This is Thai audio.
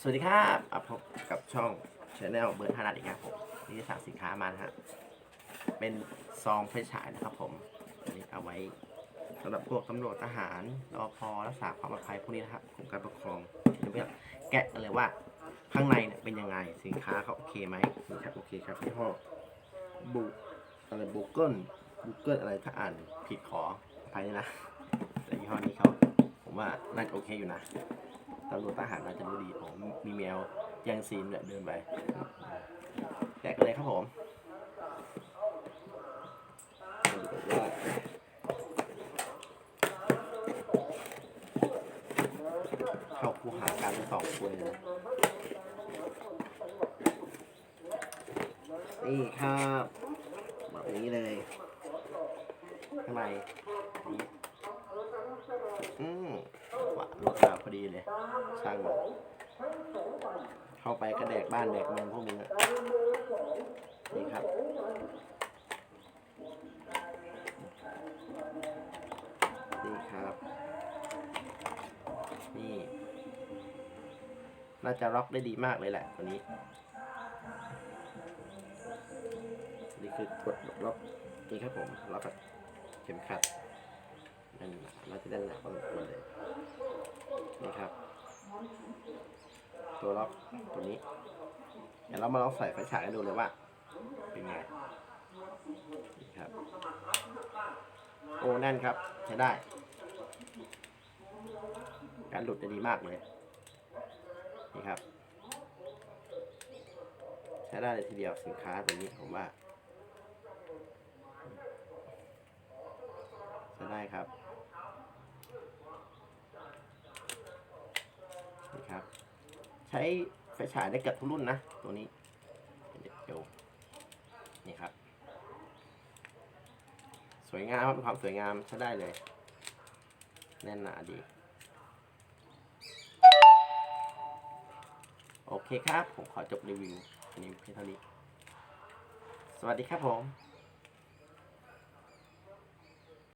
สวัสดีครับอะพบกับช่องชาแนลเบิร์ดฮารัดอีกครับผมนี่จะสั่งสินค้ามานะฮะ เป็นซองไฟฉายนะครับผมอันนี้เอาไว้สำหรับพวกตำรวจทหารรอพอรักษาความปลอดภัยพวกนี้นะครับกรมการปกครองเดี๋ยวไปแกะกันเลยว่าข้างในเนี่ยเป็นยังไงสินค้าเขาโอเคไหมนี่ครับโอเคครับยี่ห้อบุอะไรบุกเกิลบุกเกิลอะไรถ้าอ่านผิดขออภัยนะแต่ยี่ห้อนี้เขาผมว่าน่าจะโอเคอยู่นะ ตำรวจทหารน่าจะรู้ดีผมมีแมวแย่งซีนเนี่ยเดินไปแจกเลยครับผมว่าเข้าคูหาการเป็นสองคนเลยนี่ครับแบบนี้เลยข้างในอืม ดีเลย ช่างมันเข้าไปก็แดกบ้านแดกเมืองพวกมึงอะนี่ครับ นี่ครับ นี่ น่าจะล็อกได้ดีมากเลยแหละตัวนี้ นี่คือกดล็อกนี่ครับผมล็อกกับเข็มขัดนั่นเราจะได้หนาพอสมควรเลย นี่ครับ ตัวล็อกตัวนี้ เดี๋ยวเรามาลองใส่ไฟฉายกันดูเลยว่า เป็นไงนี่ครับ โอ้แน่นครับ ใช้ได้ การหลุดจะดีมากเลย นี่ครับ ใช้ได้เลยทีเดียวสินค้าตัวนี้ผมว่าใช้ได้ครับ ครับ ใช้ไฟฉายได้เกือบทุกรุ่นนะ ตัวนี้เดี๋ยวนี่ครับ สวยงามครับมีความสวยงามใช้ได้เลย แน่นหนาดี โอเคครับ ผมขอจบรีวิวนนี้เพียงเท่านี้ สวัสดีครับผม